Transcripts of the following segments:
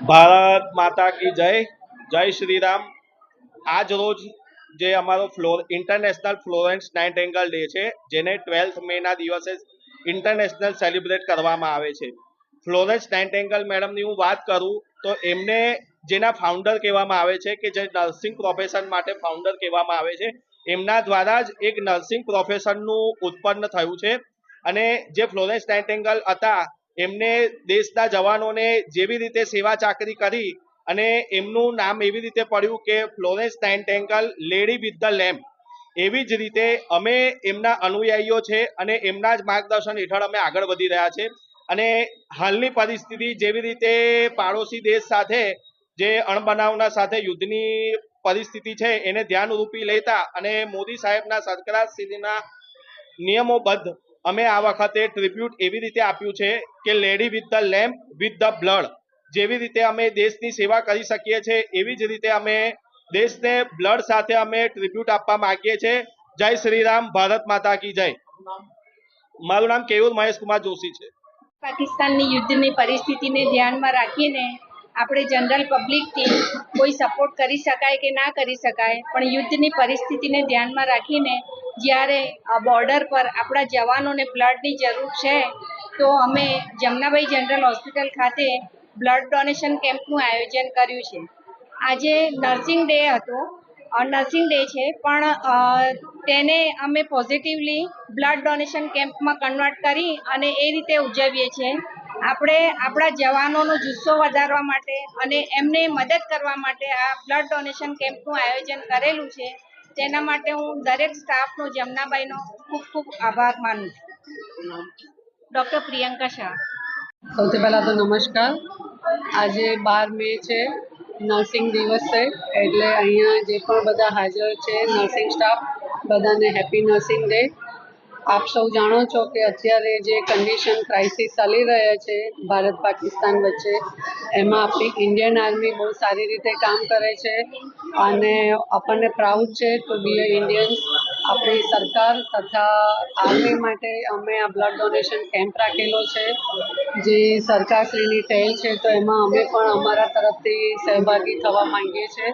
ભારત માતા કી જય જય શ્રી રામ આજ રોજ જે અમારો floor international Florence Nightingale day છે, જેને ટ્વેલ્થ મેના દિવસે ઇન્ટરનેશનલ સેલિબ્રેટ કરવામાં આવે છે. ફ્લોરેન્સ નાઇટેંગલ મેડમની હું વાત કરું, તો એમને જેના ફાઉન્ડર કહેવામાં આવે છે કે જે નર્સિંગ પ્રોફેશન માટે ફાઉન્ડર કહેવામાં આવે છે, એમના દ્વારા જ એક નર્સિંગ પ્રોફેશનનું ઉત્પન્ન થયું છે. અને જે ફ્લોરેન્સ નાઇટેંગલ હતા એમને દેશના જવાનોને જેવી રીતે સેવા ચાકરી કરી અને એમનું નામ એવી રીતે પડ્યું કે Florence Nightingale lady with the lamp એવી જ રીતે અમે એમના અનુયાયીઓ છે અને એમના જ માર્ગદર્શન હેઠળ અમે આગળ વધી રહ્યા છે. અને હાલની પરિસ્થિતિ જેવી રીતે પાડોશી દેશ સાથે જે અણબનાવના સાથે યુદ્ધની પરિસ્થિતિ છે એને ધ્યાન રૂપી લેતા અને મોદી સાહેબના સરકારશ્રીના નિયમોબદ્ધ અમે આ વખતે ટ્રીબ્યુટ એવી રીતે આપ્યું છે કે lady with the lamp with the blood જેવી રીતે અમે દેશની સેવા કરી શકીએ છીએ, એવી જ રીતે અમે દેશને બ્લડ સાથે અમે ટ્રીબ્યુટ આપવા માંગીએ છીએ. જય શ્રી ભારત માતા કી જય. મારું નામ કેયુર મહેશ કુમાર જોશી છે. પાકિસ્તાનની યુદ્ધની પરિસ્થિતિને ધ્યાનમાં રાખીને આપણે જનરલ પબ્લિકથી કોઈ સપોર્ટ કરી શકાય કે ના કરી શકાય, પણ યુદ્ધની પરિસ્થિતિને ધ્યાનમાં રાખીને જ્યારે બોર્ડર પર આપણા જવાનોને બ્લડની જરૂર છે, તો અમે જમનાભાઈ જનરલ હોસ્પિટલ ખાતે બ્લડ ડોનેશન કેમ્પનું આયોજન કર્યું છે. આજે નર્સિંગ ડે હતો. નર્સિંગ ડે છે, પણ તેને અમે પોઝિટિવલી બ્લડ ડોનેશન કેમ્પમાં કન્વર્ટ કરી અને એ રીતે ઉજવીએ છીએ. આપણે આપણા જવાનોનો જુસ્સો વધારવા માટે અને એમને મદદ કરવા માટે આ બ્લડ ડોનેશન કેમ્પનું આયોજન કરેલું છે. તેના માટે હું દરેક સ્ટાફનો જમનાબાઈનો ખૂબ ખૂબ આભાર માનું છું. ડૉક્ટર પ્રિયંકા શાહ. સૌથી પહેલાં તો નમસ્કાર. આજે બાર મે છે, નર્સિંગ દિવસ છે, એટલે અહીંયા જે પણ બધા હાજર છે, નર્સિંગ સ્ટાફ, બધાને હેપી નર્સિંગ ડે. આપ સૌ જાણો છો કે અત્યારે જે કન્ડિશન ક્રાઇસિસ ચાલી રહ્યા છે, ભારત પાકિસ્તાન વચ્ચે, એમાં આપણી ઇન્ડિયન આર્મી બહુ સારી રીતે કામ કરે છે અને આપણને પ્રાઉડ છે ટુ બી અ ઇન્ડિયન આપણી સરકાર તથા આર્મી માટે અમે આ બ્લડ ડોનેશન કેમ્પ રાખેલો છે. જે સરકારશ્રીની પહેલ છે, તો એમાં અમે પણ અમારા તરફથી સહભાગી થવા માંગીએ છીએ.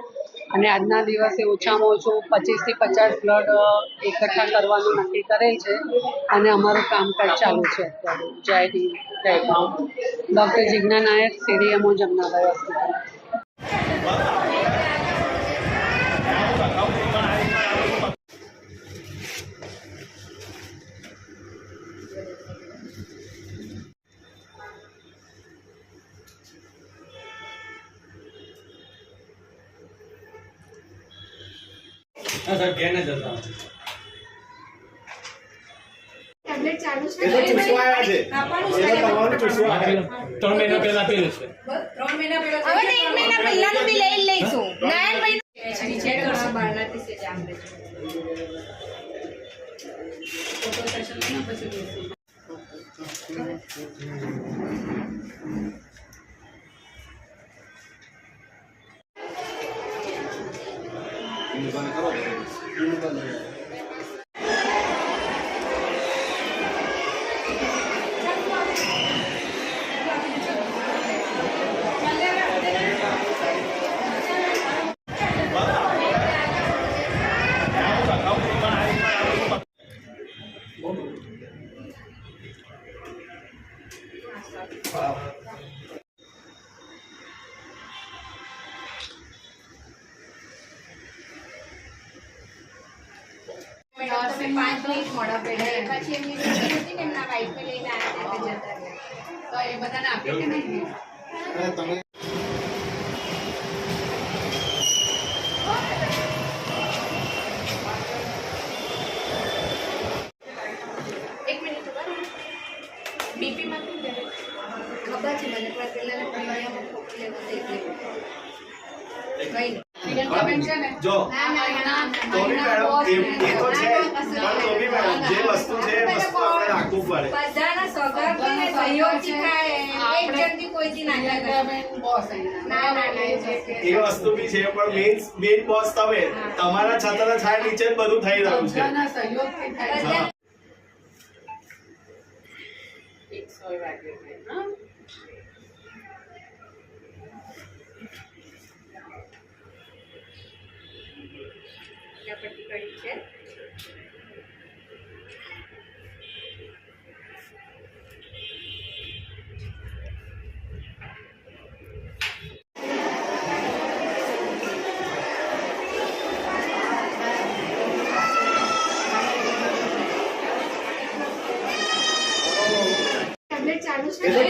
અને આજના દિવસે ઓછામાં ઓછું પચીસથી પચાસ બ્લડ એકઠા કરવાનું નક્કી કરેલ છે. અને અમારું કામકાજ ચાલુ છે અત્યારે. જય હિન્દ, જય ભાવ doctor Jigna Nayak CDMO Jamnabhai hospital. Tablet ચાલુ છે? એ તો ચૂસવાયા છે. ત્રણ મહિના પહેલા આપેલું છે. ત્રણ મહિના પહેલા હવે એક મહિના પહેલાનું બી લઈ લઈશું. નાયણભાઈ ચેક 물건이 떨어져요. 물건이 તમે પાંચ મિનિટ મોડા પડ્યા પછી એમની છોકરી હતી ને એમના વાઈફને લઈને આવ્યા હતા જતા રહ્યા તો એ બધાને આપ્યું કે નહીં અને તમે એક મિનિટ ઊભા રહો. બીપી માં શું કરે? ખબર છે મને પણ પેલા પ્રીમિયમ લેવું છે એટલે. કઈ જો. તો બી મેડમ એ એ તો છે. પણ તો બી મેડમ જે વસ્તુ છે એ વસ્તુ આપણે રાખવું પડે. બધાના સગાથી ને સહયોગથી થાય. એક જણથી કોઈથી ના એ વસ્તુ. બી છે પણ મેઇન મેઇન બોસ તમે. તમારા છત્રના છાયા નીચે જ બધું થઈ રહ્યું છે. છે. એ છે?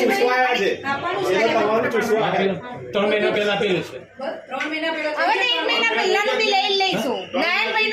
ચૂસવાયા છે. એ તો તમારું ચૂસવા ત્રણ મહિના પહેલા હવે એક મહિના પહેલાનું બી લઈ લઈશું. નારાયણભાઈ